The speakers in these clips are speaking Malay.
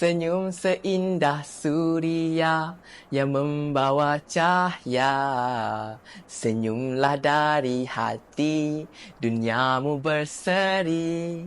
Senyum seindah suria yang membawa cahaya. Senyumlah dari hati, duniamu berseri.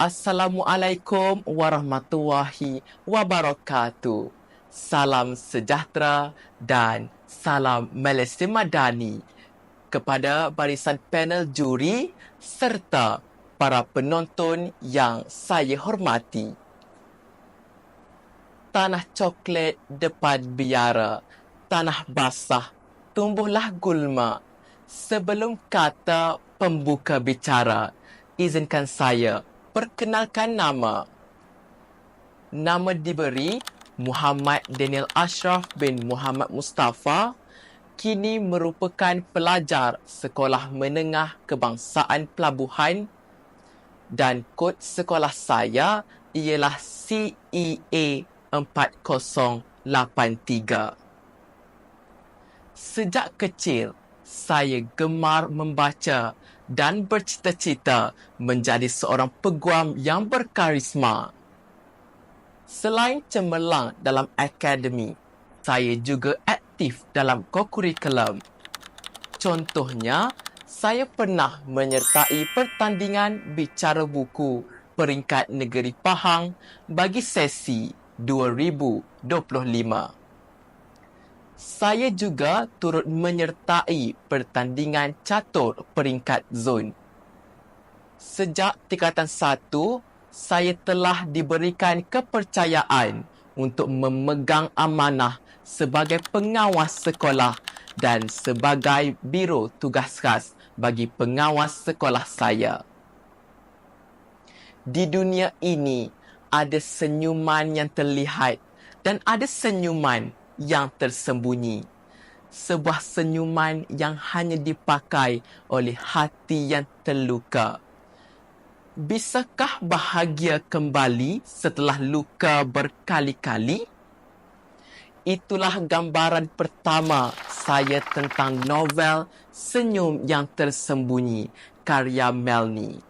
Assalamualaikum warahmatullahi wabarakatuh. Salam sejahtera dan salam Malaysia Madani kepada barisan panel juri serta para penonton yang saya hormati. Tanah coklat depan biara, tanah basah, tumbuhlah gulma. Sebelum kata pembuka bicara, izinkan saya perkenalkan nama. Nama diberi Muhammad Daniel Ashraf bin Muhammad Mustafa kini merupakan pelajar Sekolah Menengah Kebangsaan Pelabuhan dan kod sekolah saya ialah CEA 4083. Sejak kecil, saya gemar membaca dan bercita-cita menjadi seorang peguam yang berkarisma. Selain cemerlang dalam akademi, saya juga aktif dalam kokurikulum. Contohnya, saya pernah menyertai pertandingan bicara buku peringkat negeri Pahang bagi sesi 2025. Saya juga turut menyertai pertandingan catur peringkat zon. Sejak tingkatan satu, saya telah diberikan kepercayaan untuk memegang amanah sebagai pengawas sekolah dan sebagai biro tugas khas bagi pengawas sekolah saya. Di dunia ini ada senyuman yang terlihat dan ada senyuman yang tersembunyi. Sebuah senyuman yang hanya dipakai oleh hati yang terluka. Bisakah bahagia kembali setelah luka berkali-kali? Itulah gambaran pertama saya tentang novel Senyum yang Tersembunyi karya Melni.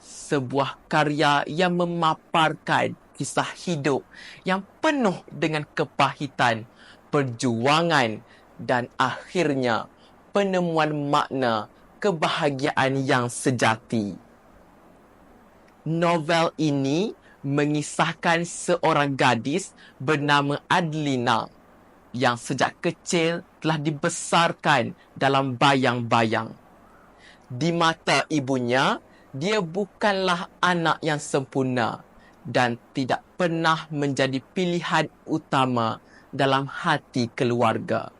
Sebuah karya yang memaparkan kisah hidup yang penuh dengan kepahitan, perjuangan dan akhirnya penemuan makna kebahagiaan yang sejati. Novel ini mengisahkan seorang gadis bernama Adlina yang sejak kecil telah dibesarkan dalam bayang-bayang. Di mata ibunya, dia bukanlah anak yang sempurna dan tidak pernah menjadi pilihan utama dalam hati keluarga.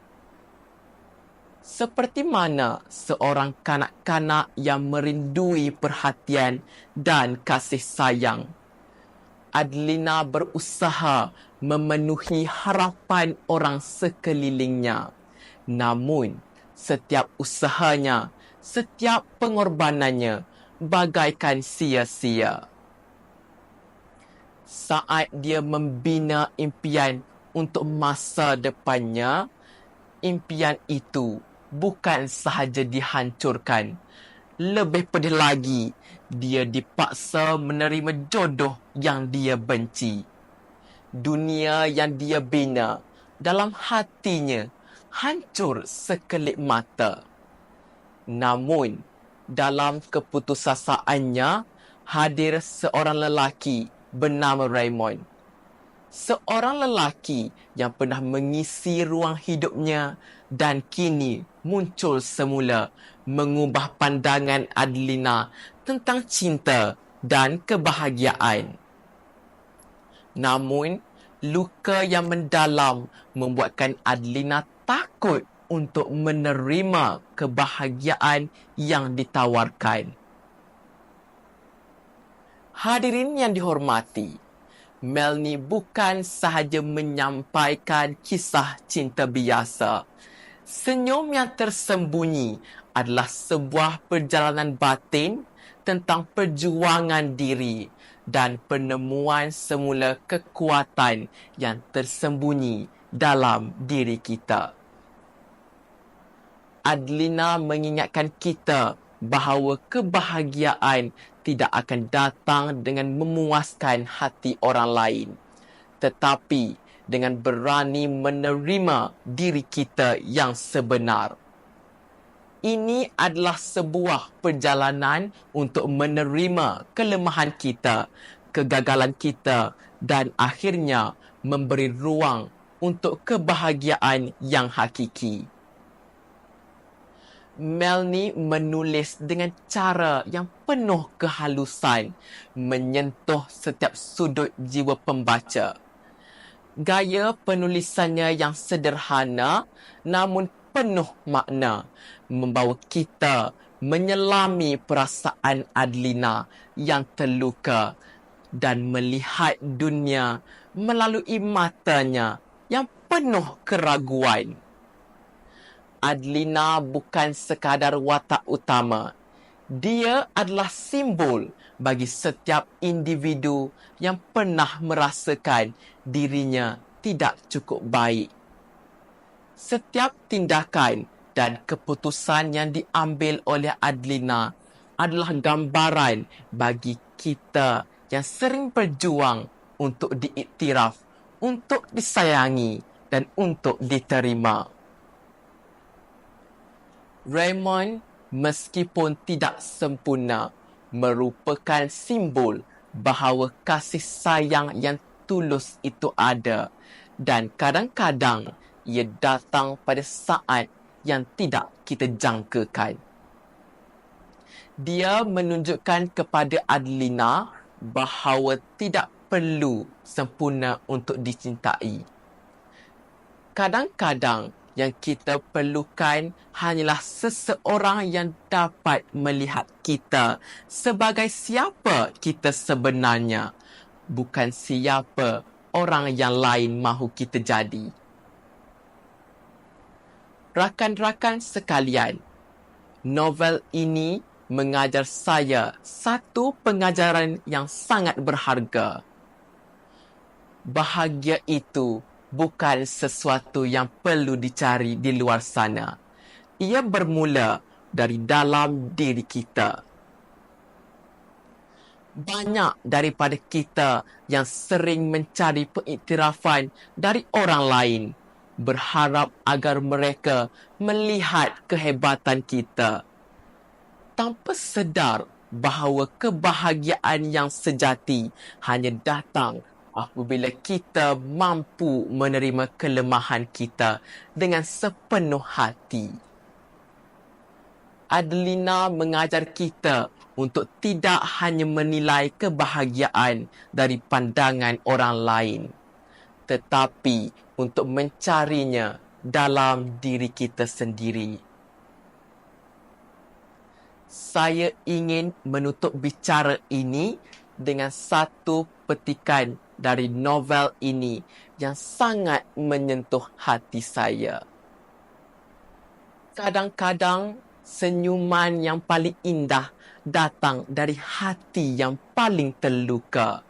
Seperti mana seorang kanak-kanak yang merindui perhatian dan kasih sayang – Adlina berusaha memenuhi harapan orang sekelilingnya. Namun, setiap usahanya, setiap pengorbanannya bagaikan sia-sia. Saat dia membina impian untuk masa depannya, impian itu bukan sahaja dihancurkan. Lebih pedih lagi, dia dipaksa menerima jodoh yang dia benci. Dunia yang dia bina dalam hatinya hancur sekelip mata. Namun, dalam keputusasaannya hadir seorang lelaki bernama Raymond. Seorang lelaki yang pernah mengisi ruang hidupnya dan kini muncul semula mengubah pandangan Adlina tentang cinta dan kebahagiaan. Namun, luka yang mendalam membuatkan Adlina takut untuk menerima kebahagiaan yang ditawarkan. Hadirin yang dihormati, Melni bukan sahaja menyampaikan kisah cinta biasa. Senyum yang tersembunyi adalah sebuah perjalanan batin tentang perjuangan diri dan penemuan semula kekuatan yang tersembunyi dalam diri kita. Adlina mengingatkan kita bahawa kebahagiaan tidak akan datang dengan memuaskan hati orang lain, tetapi dengan berani menerima diri kita yang sebenar. Ini adalah sebuah perjalanan untuk menerima kelemahan kita, kegagalan kita dan akhirnya memberi ruang untuk kebahagiaan yang hakiki. Melanie menulis dengan cara yang penuh kehalusan, menyentuh setiap sudut jiwa pembaca. Gaya penulisannya yang sederhana namun penuh makna membawa kita menyelami perasaan Adlina yang terluka dan melihat dunia melalui matanya yang penuh keraguan. Adlina bukan sekadar watak utama. Dia adalah simbol bagi setiap individu yang pernah merasakan dirinya tidak cukup baik. Setiap tindakan dan keputusan yang diambil oleh Adlina adalah gambaran bagi kita yang sering berjuang untuk diiktiraf, untuk disayangi dan untuk diterima. Raymond meskipun tidak sempurna merupakan simbol bahawa kasih sayang yang tulus itu ada dan kadang-kadang ia datang pada saat yang tidak kita jangkakan. Dia menunjukkan kepada Adlina bahawa tidak perlu sempurna untuk dicintai. Kadang-kadang yang kita perlukan hanyalah seseorang yang dapat melihat kita sebagai siapa kita sebenarnya, bukan siapa orang yang lain mahu kita jadi. Rakan-rakan sekalian, novel ini mengajar saya satu pengajaran yang sangat berharga. Bahagia itu bukan sesuatu yang perlu dicari di luar sana. Ia bermula dari dalam diri kita. Banyak daripada kita yang sering mencari pengiktirafan dari orang lain berharap agar mereka melihat kehebatan kita tanpa sedar bahawa kebahagiaan yang sejati hanya datang apabila kita mampu menerima kelemahan kita dengan sepenuh hati. Adelina mengajar kita untuk tidak hanya menilai kebahagiaan dari pandangan orang lain, tetapi untuk mencarinya dalam diri kita sendiri. Saya ingin menutup bicara ini dengan satu petikan dari novel ini yang sangat menyentuh hati saya. Kadang-kadang senyuman yang paling indah datang dari hati yang paling terluka.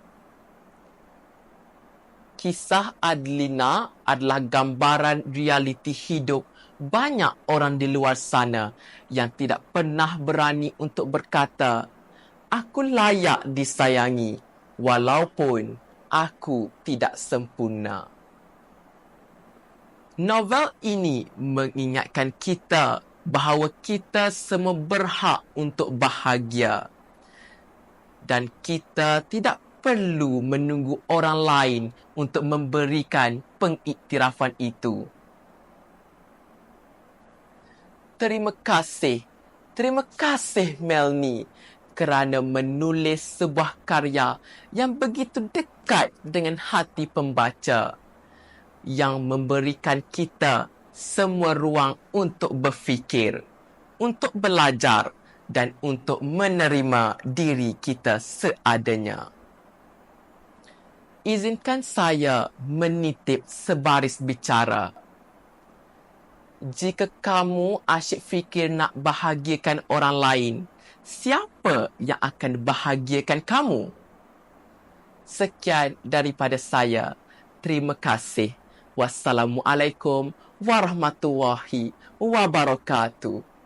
Kisah Adlina adalah gambaran realiti hidup banyak orang di luar sana yang tidak pernah berani untuk berkata, "Aku layak disayangi walaupun aku tidak sempurna. Novel ini mengingatkan kita bahawa kita semua berhak untuk bahagia. Dan kita tidak perlu menunggu orang lain untuk memberikan pengiktirafan itu. Terima kasih. Terima kasih Melanie kerana menulis sebuah karya yang begitu dekat dengan hati pembaca yang memberikan kita semua ruang untuk berfikir, untuk belajar dan untuk menerima diri kita seadanya. Izinkan saya menitip sebaris bicara. Jika kamu asyik fikir nak bahagiakan orang lain, siapa yang akan bahagiakan kamu? Sekian daripada saya. Terima kasih. Wassalamualaikum warahmatullahi wabarakatuh.